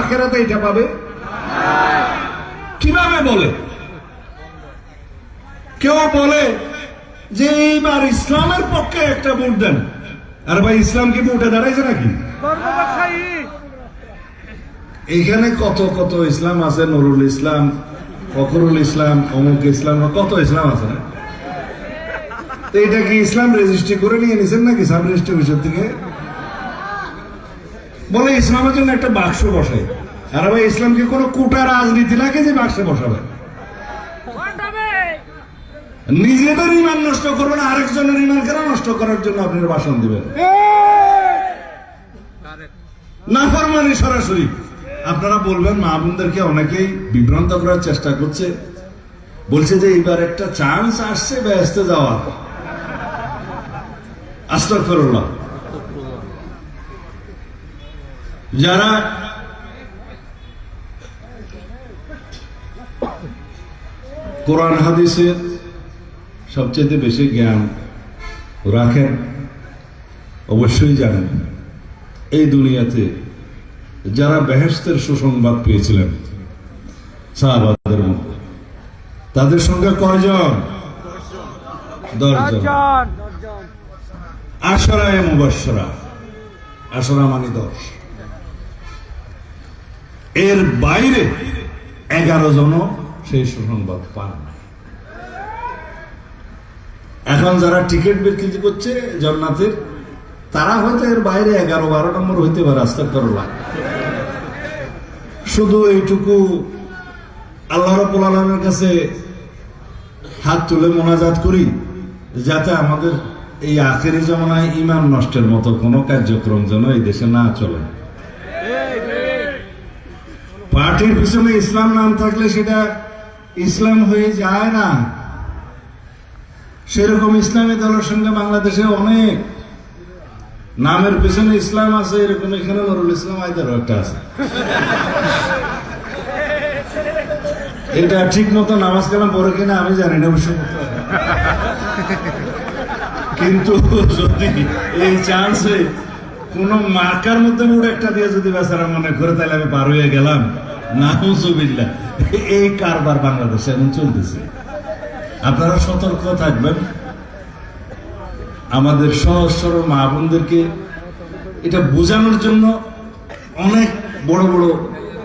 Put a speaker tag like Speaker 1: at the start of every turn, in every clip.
Speaker 1: আখেরাতে এটা পাবে? কীভাবে বলে? কেউ বলে যে এইবার ইসলামের পক্ষে একটা ভোট দেন। আর ভাই, ইসলাম কি ভোটে দাঁড়াইছে নাকি? কত কত ইসলাম আছে? নুরুল ইসলাম, ফখরুল ইসলাম, অমুক ইসলাম, কত ইসলাম আছে? না তো এটা কি ইসলাম রেজিস্ট্রি করে নিয়ে নিছেন নাকি সাব রেজিস্ট্রি থেকে? বলে ইসলামের জন্য একটা বাক্স বসাই আর ভাই ইসলাম কি কোনো কোটা রাজনীতি লাগে যে বাক্সে বসাবে? নিজেদের ইমান নষ্ট করবেন আরেকজনের ইমান কেন নষ্ট করার জন্য আপনার ভাষণ দিবেন? নাফরমানি সরাসরি। আপনারা বলবেন, মা বোনদেরকে অনেকেই বিভ্রান্ত করার চেষ্টা করছে। বলছে যে এবার একটা চান্স আসছে ব্যস্ত যাওয়ার। আস্তফরুল্লাহ যারা কোরআন হাদিসের সবচেয়ে বেশি জ্ঞান রাখেন অবশ্যই জানেন এই দুনিয়াতে যারা বেহেস্তের সুসংবাদ পেয়েছিলেন সাহাবাদের মধ্যে তাদের সঙ্গে কয়জন? দশজন। আশরায় মুবাসরা আশরা মানে দশ। এর বাইরে এগারো জনও সেই সুসংবাদ পান এখন যারা টিকিট বিক্রি করছে জন্নাথের তারা হয়তো এর বাইরে এগারো বারো নম্বর হইতে পারে আস্তে করলাম শুধু এইটুকু আল্লাহ রব্বুল আলমের কাছে হাত তুলে মোনাজাত করি, যাতে আমাদের এই আখেরি জমানায় ইমান নষ্টের মতো কোনো কার্যক্রম যেন এই দেশে না চলে। পার্টির পিছনে ইসলাম নাম থাকলে সেটা ইসলাম হয়ে যায় না। সেরকম ইসলামী দলের সঙ্গে বাংলাদেশে অনেক নামের পিছনে ইসলাম আছে, এরকম এখানে নুরুল ইসলাম আয়দারও একটা আছে। এটা ঠিক মতো নামাজ কালাম পড়ে কিনা আমি জানি না অবশ্য। কিন্তু যদি এই চান্সে কোন মার্কার মধ্যে মুড একটা দিয়ে যদি বেচারা মনে করে, তাহলে আমি পার হয়ে গেলাম। না হুজুবিল্লা এই কারবার বাংলাদেশে এখন চলতেছে। আপনারা সতর্ক থাকবেন। আমাদের সহজ সরল মা বোনদেরকে এটা বোঝানোর জন্য অনেক বড় বড়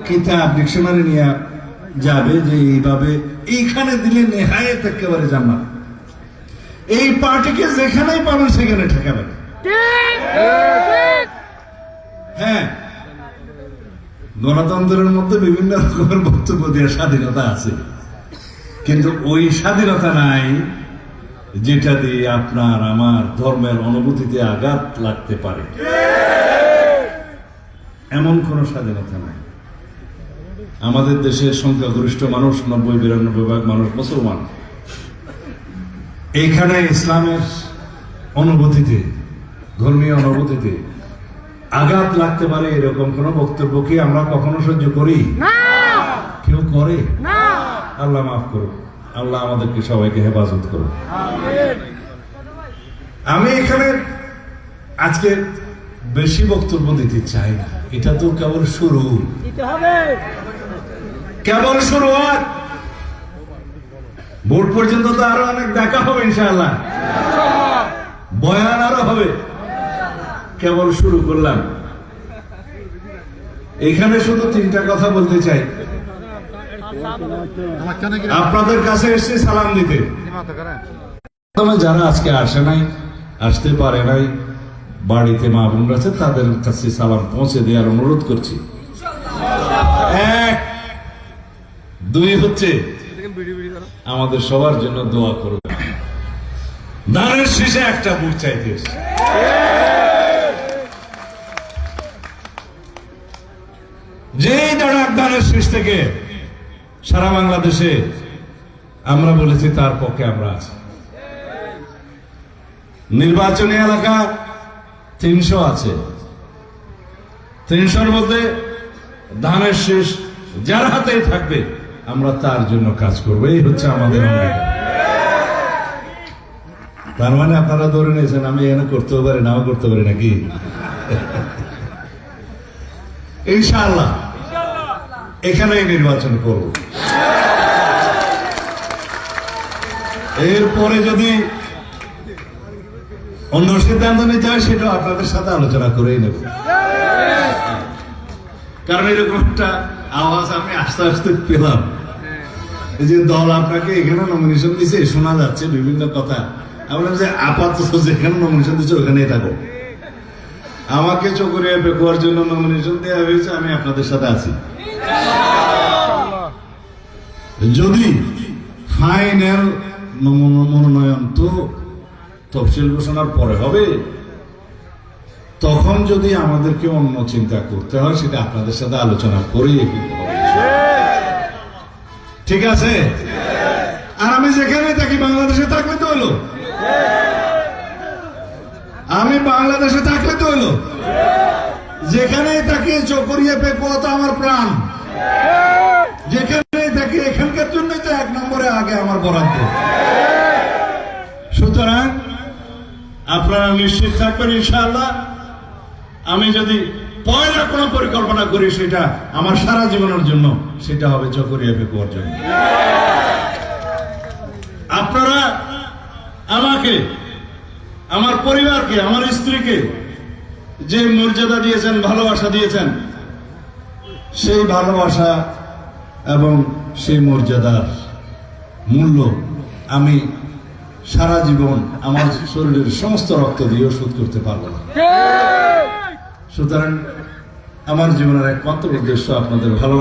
Speaker 1: কিতাব, ডিকশনারি নিয়ে যাবে যে এইভাবে এইখানে দিলে নেহায়েত একেবারে জান্নাত। এই পার্টিকে যেখানেই পাবেন, সেখানে ঠেকাবেন। হ্যাঁ। গণতন্ত্রের মধ্যে বিভিন্ন রকমের বক্তব্য দেওয়ার স্বাধীনতা আছে। কিন্তু ওই স্বাধীনতা নাই যেটা দিয়ে আপনার আমার ধর্মের অনুভূতিতে আঘাত লাগতে পারে। এমন কোন স্বাধীনতা নাই। আমাদের দেশের সংখ্যাগরিষ্ঠ মানুষ, নব্বই, বিরানব্বই ভাগ মানুষ মুসলমান। এইখানে ইসলামের অনুভূতিতে, ধর্মীয় অনুভূতিতে আঘাত লাগতে পারে এরকম কোন বক্তব্য কি আমরা কখনো সহ্য করি? কেউ করে? আল্লাহ মাফ করুন আল্লাহ আমাদেরকে সবাইকে হেফাজত করুন আমি এখানে আজকে বেশি বক্তব্য দিতে চাই না। এটা তো কেবল শুরু। কেবল শুরু হয়। ভোট পর্যন্ত তো আরও অনেক দেখা হবে ইনশাআল্লাহ। বয়ান আরও হবে। কেবল শুরু করলাম। এখানে শুধু তিনটা কথা বলতে চাই। আপনাদের কাছে এসে সালাম দিতে। যারা আজকে আসে নাই, আসতে পারে নাই, বাড়িতে মা বোন আছে, তাদের কাছে সালাম পৌঁছে দেওয়ার অনুরোধ করছি। এক, দুই হচ্ছে, আমাদের সবার জন্য দোয়া করবে ধানের শেষে একটা বুক চাইতে শীষ থেকে সারা বাংলাদেশে আমরা বলেছি তার পক্ষে আমরা আছি। নির্বাচনী এলাকা তিনশো আছে। তিনশোর মধ্যে ধানের শেষ যার হাতেই থাকবে, আমরা তার জন্য কাজ করব। এই হচ্ছে আমাদের তার মানে আপনারা ধরে নিয়েছেন, আমি এনে করতেও পারি, নাও করতে পারি নাকি? ইনশাআল্লাহ। এখানেই নির্বাচন করব। এরপরে যদি অন্য সিদ্ধান্ত নিতে হয়, সেটা আপনাদের সাথে আলোচনা করেই নেব। কারণ এরকম একটা আওয়াজ আমি আস্তে আস্তে পেলাম। যে দল আপনাকে এখানে নমিনেশন দিছে, শোনা যাচ্ছে বিভিন্ন কথা। আমি বললাম যে আপাতত যেখানে নমিনেশন দিচ্ছে, ওখানেই থাকো। আমাকে চকরিয়া পেকুয়ার জন্য নমিনেশন দেওয়া হয়েছে, আমি আপনাদের সাথে আছি। যদি ফাইনাল মনোনয়ন তো তফসিল ঘোষণার পরে হবে, তখন যদি আমাদেরকে অন্য চিন্তা করতে হয়, সেটা আপনাদের সাথে আলোচনা কিন্তু ঠিক আছে? আর আমি যেখানে থাকি, বাংলাদেশে থাকলে তো হলো? আমি বাংলাদেশে থাকলে তো হলো যেখানেই থাকি চকরিয়া পেকুয়া তো আমার প্রাণ। যেখানেই থাকি এখানকার জন্যই তো এক নম্বরে আগে আমার বরাদ্দ। সুতরাং আপনারা নিশ্চিত থাকবেন ইনশাআল্লাহ। আমি যদি পয়লা কোনো পরিকল্পনা করি, সেটা আমার সারা জীবনের জন্য, সেটা হবে চকরিয়া পেকুয়ার জন্য। আপনারা আমাকে, আমার পরিবারকে, আমার স্ত্রীকে যে মর্যাদা দিয়েছেন ভালোবাসা দিয়েছেন সেই ভালোবাসা এবং সেই মর্যাদার মূল্য আমি সারা জীবন আমার শরীরের সমস্ত রক্ত দিয়েও শোধ করতে পারব না। সুতরাং আমার জীবনের এক একমাত্র উদ্দেশ্য আপনাদের ভালোবাসা